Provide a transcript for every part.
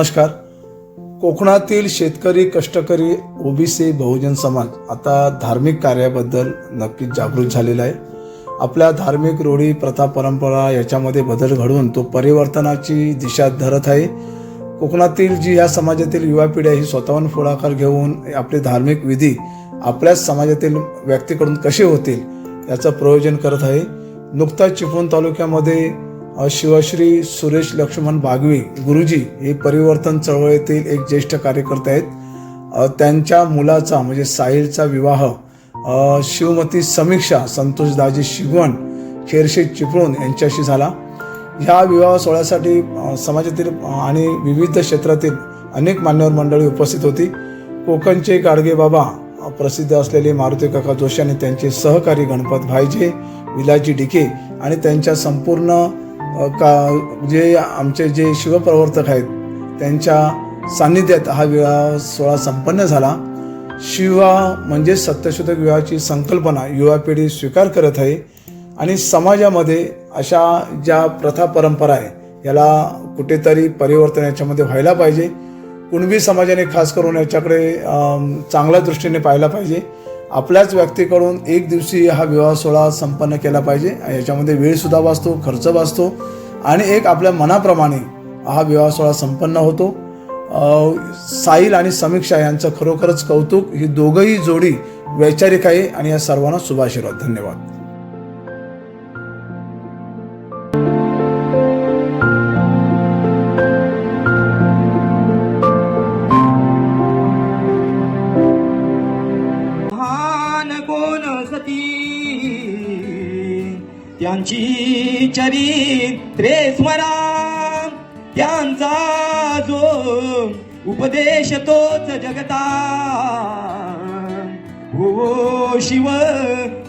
नमस्कार. कोकणातील शेतकरी कष्टकरी ओबीसी बहुजन समाज आता धार्मिक कार्याबद्दल नक्कीच जागृत झालेला आहे. आपल्या धार्मिक रूढी प्रथा परंपरा याच्यामध्ये बदल घडवून तो परिवर्तनाची दिशा धरत आहे. कोकणातील जी या समाजातील युवा पिढी ही स्वतःहून पुढाकार घेऊन आपले धार्मिक विधी आपल्याच समाजातील व्यक्तीकडून कसे होतील याचं प्रयोजन करत आहे. नुकताच चिपळूण तालुक्यामध्ये शिवश्री सुरेश लक्ष्मण बागवी गुरुजी हे परिवर्तन चळवळीतील एक ज्येष्ठ कार्यकर्ते आहेत. त्यांच्या मुलाचा म्हणजे साहिलचा विवाह शिवमती समीक्षा संतोषदाजी शिगवण खेरशे चिपळूण यांच्याशी झाला. ह्या विवाह सोहळ्यासाठी समाजातील आणि विविध क्षेत्रातील अनेक मान्यवर मंडळी उपस्थित होती. कोकणचे गाडगे बाबा प्रसिद्ध असलेले मारुती काका जोशी आणि त्यांचे सहकारी गणपत भाईजे विलाजी डिके आणि त्यांच्या संपूर्ण का जे आमचे जे शिवप्रवर्तक आहेत त्यांच्या सान्निध्यात हा विवाह सोहळा संपन्न झाला. शिवविवाह म्हणजे सत्यशोधक विवाहाची संकल्पना युवा पिढी स्वीकार करत आहे आणि समाजामध्ये अशा ज्या प्रथा परंपरा आहे याला कुठेतरी परिवर्तन याच्यामध्ये व्हायला पाहिजे. कुणबी समाजाने खास करून याच्याकडे चांगल्या दृष्टीने पाहायला पाहिजे. आपल्याच व्यक्तीकडून एक दिवशी हा विवाह सोहळा संपन्न केला पाहिजे याच्यामध्ये वेळसुद्धा वाचतो खर्च वाचतो आणि एक आपल्या मनाप्रमाणे हा विवाह सोहळा संपन्न होतो. साहिल आणि समीक्षा यांचं खरोखरच कौतुक ही दोघंही जोडी वैचारिक आहे आणि या सर्वांना शुभाशीर्वाद. धन्यवाद. चरित्रे स्मरा. त्यांचा जो उपदेश तोच जगता. हो शिव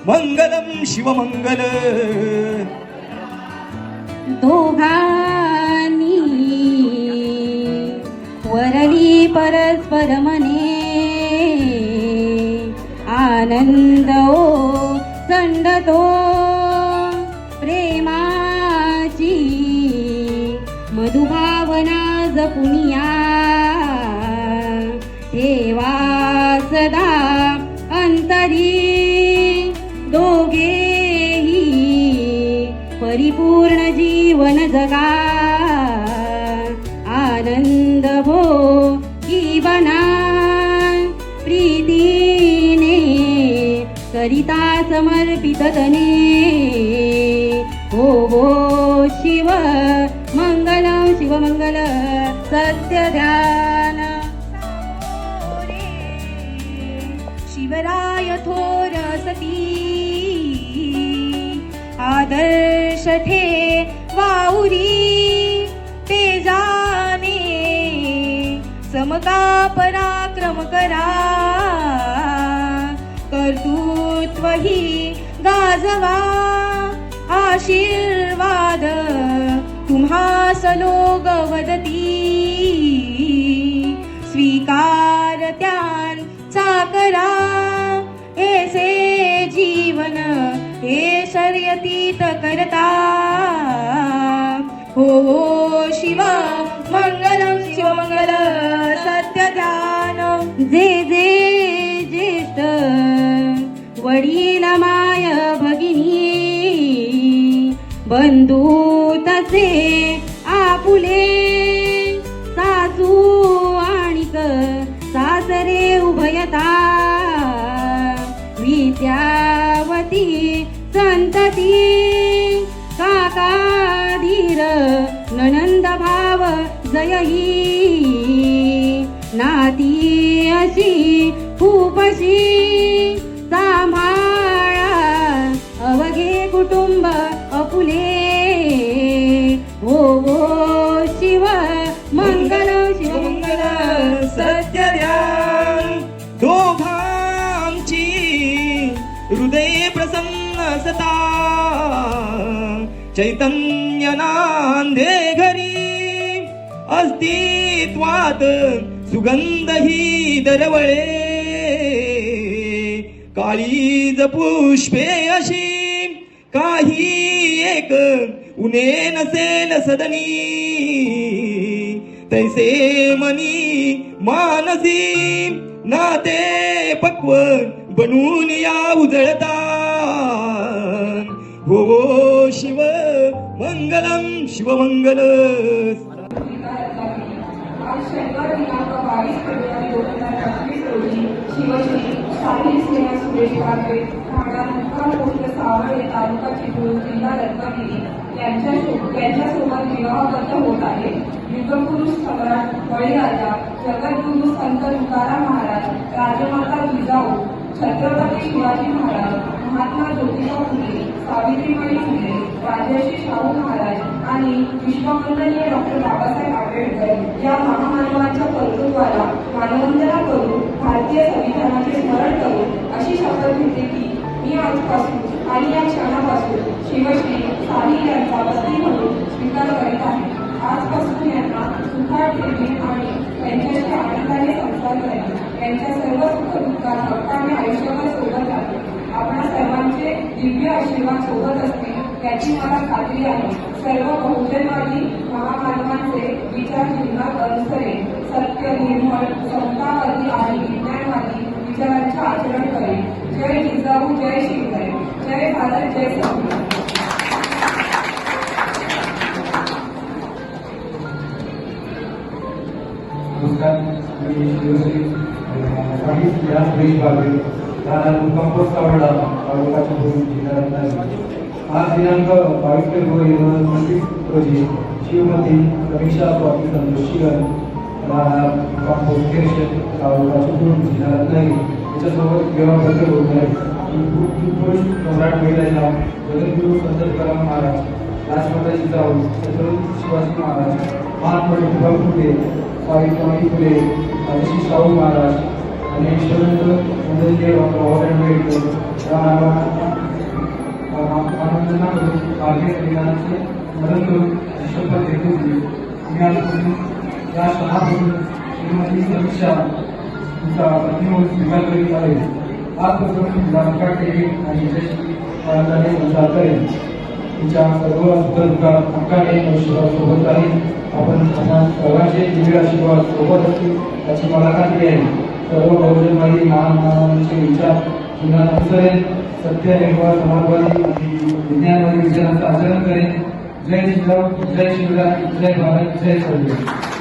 मंगलम शिवमंगल दोघांनी वरली परस्पर मने आनंद ओ संडतो. पुनिया। देवा सदा अंतरी। दोघेही परिपूर्ण जीवन जगा आनंद भो बना प्रीतीने करिता समर्पित तने। हो हो शिव मंगल शिव सत्य ध्यान शिवराय थोर सती। आदर्श ठे वाऊरी ते जाने समता पराक्रम करा। कर्तृत्व ही गाजवा। आशीर्वाद तुम्हा सलोग वदती। जीवन हे शर्यतीत करता. हो हो शिव मंगल शिवमंगल सत्य ध्यान जे जे ज्येष्ठ वडील माय भगिनी बंधू तसे आपुले. सासू आणि सासरे उभयता. विद्या संतती काका धीर ननंद भाव जयही. नाती अशी खूपशी चैतन्य नांदे घरी अस्तित्वात सुगंध ही दरवळे। काळीज पुष्पे अशी काही एक उने नसेल सदनी। तैसे मनी मानसी नाते पक्व बनून या उजळता। हो हो शिव मंगलम शिवमंगल बावीस रोजी यांच्यासोबत विवाहबद्ध होत आहे युगपुरुष सम्राट बळीराजा जगद्गुरु संत तुकाराम महाराज राजमाता जिजाऊ छत्रपती शिवाजी महाराज महात्मा ज्योतिबा फुले सावित्रीबाई फुले राजर्षी शाहू महाराज आणि विश्ववंदनीय डॉक्टर बाबासाहेब आंबेडकर या महामानवांच्या कर्तृत्वाला मानवंदना करून भारतीय संविधानाचे स्मरण करून अशी शपथ घेते की मी आजपासून आणि या क्षणापासून शिवश्री साली यांचा वस्ती म्हणून स्वीकार करीत आहे. आजपासून यांना सुखात ठेवीन आणि त्यांच्याशी आनंदाने संस्कार करेन यांच्या सर्व सुख दुःखात हक्काने आयुष्यभर सोबत आहे आपल्या सर्वांचे दिव्य आशीर्वाद सोबत असते याची मला खात्री आहे. सर्व बहुजनवादी महामानवांचे विचार जीवनात अनुसरे सत्य निर्मळ समतावादी आणि विज्ञानवादी विचारांचे आचरण करे जय जिजाऊ जय शिवजय जय भारत जय संविधान नमस्कार. मी शिवश्री काही राहणार कंपोस्ट आवडा तालुक्याच्या जिल्हा आज दिनांक बावीस फेब्रुवारी दोन हजार पंचवीस रोजी शिवमती रमेशा स्वामी जोशीगन जिल्हा रत्नागिरी याच्यासोबत विवाहाबद्दल होत आहे पुरुष सम्राट महिलांना जगद्गुरु संत तुकाराम महाराज राजमाता जिजाऊ छत्रपती शिवाजी महाराज फुले सावित्रीबाई फुले शाहू महाराज आणि विश्वनंद वंदनीय डॉक्टर आंबेडकर या करून भारतीय संविधानाचे स्मरण करून शपथ घेत होती मी आजपासून या शहापासून श्रीमती समीक्षा तुमचा पत्नी म्हणून स्वीकार करीत आहे आजपासून जाणकार केली आणि यशस्वी आनंदाने संसार करेन तुमच्या सर्व दुःखा हक्काने आयुष्यभर सोबत राहील आपण सर्वांचे दिव्य आशीर्वाद सोबत असतील याची मला खात्री आहे सर्व बहुजनवादी महान मानवांचे विचार जीवनात अनुसरेन सत्य निर्मळ समाजवादी आणि विज्ञानवादी विचारांचं आचरण करेन जय जिजाऊ जय शिवराय जय भारत जय संविधान